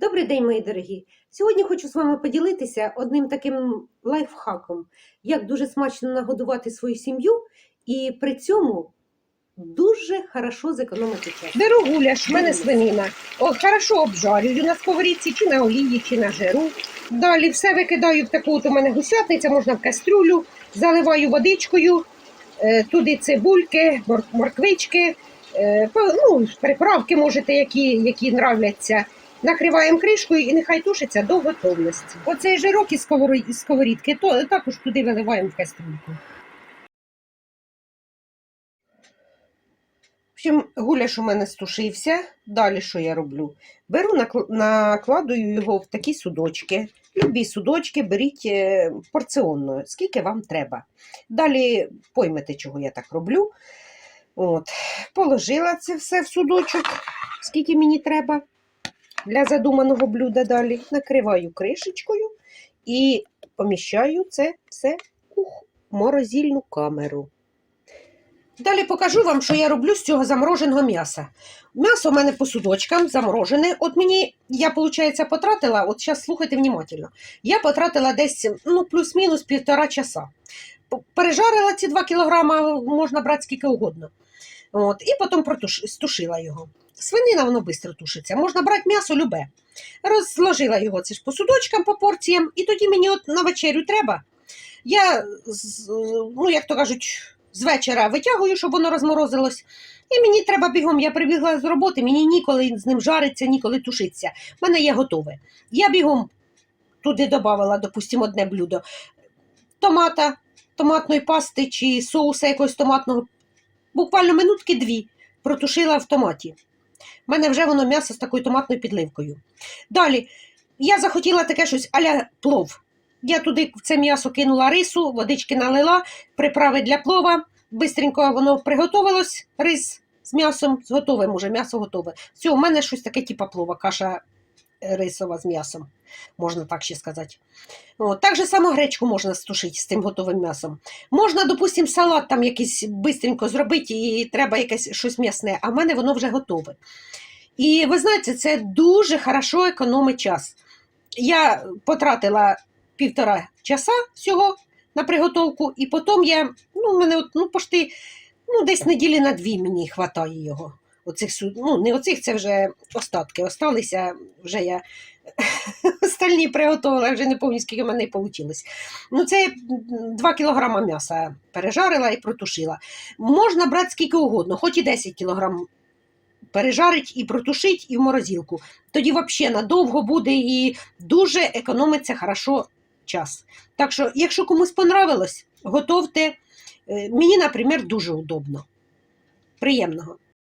Добрий день, мої дорогі! Сьогодні хочу з вами поділитися одним таким лайфхаком, як дуже смачно нагодувати свою сім'ю і при цьому дуже хорошо зекономити час. Беру гуляш, в мене свинина. О, хорошо обжарюю на сковорідці, чи на олії, чи на жиру. Далі все викидаю в таку, от у мене гусятниця, можна в кастрюлю, заливаю водичкою, е, туди цибульки, морквички, е, ну, приправки можете, які, які нравляться. Накриваємо кришкою і нехай тушиться до готовності. Оцей жирок із сковорі- сковорідки, то також туди виливаємо в кастрюльку. Общем, гуляш у мене стушився. Далі що я роблю? Беру, накл- накладую його в такі судочки. Любі судочки беріть е, порціонно, скільки вам треба. Далі поймете, чого я так роблю. От. Положила це все в судочок, скільки мені треба для задуманого блюда далі. Накриваю кришечкою і поміщаю це все у морозильну камеру. Далі покажу вам, що я роблю з цього замороженого м'яса. М'ясо у мене по судочкам заморожене. От мені, я, виходить, потратила, от зараз слухайте внимательно, я потратила десь ну, плюс-мінус півтора часа. Пережарила ці 2 кілограма, можна брати скільки угодно. От, і потім протуш... стушила його. Свинина воно швидко тушиться. Можна брати м'ясо любе. Розложила його це ж по судочкам, по порціям, і тоді мені от на вечерю треба. Я, ну, як то кажуть, з вечора витягую, щоб воно розморозилось. І мені треба бігом, я прибігла з роботи, мені ніколи з ним жариться, ніколи тушиться. У мене є готове. Я бігом туди додавала, допустимо, одне блюдо томата, томатної пасти чи соуса якогось томатного. Буквально минутки дві протушила в томаті. У мене вже воно м'ясо з такою томатною підливкою. Далі я захотіла таке щось аля плов. Я туди в це м'ясо кинула рису, водички налила, приправи для плова. Бистренько воно приготовилось, рис з м'ясом, з готовим уже, м'ясо готове. Все, у мене щось таке, типа плова, каша рисова з м'ясом, можна так ще сказати. От, так же само гречку можна стушити з тим готовим м'ясом. Можна, допустим, салат там якийсь бистренько зробити і треба якесь щось м'ясне, а в мене воно вже готове. І ви знаєте, це дуже хорошо економить час. Я потратила півтора часа всього на приготовку, і потім я, ну, мене от, ну, пошти, ну, десь неділі на дві мені вистачає його. Оцих, су- ну, не оцих, це вже остатки. Осталися, вже я остальні приготувала, вже не пам'ятаю, скільки в мене вийшло. Ну, це 2 кілограма м'яса пережарила і протушила. Можна брати скільки угодно, хоч і 10 кілограм пережарить і протушить, і в морозилку. Тоді взагалі надовго буде і дуже економиться хорошо час. Так що, якщо комусь понравилось, готовте. Е, Мені, наприклад, дуже удобно. Приємного.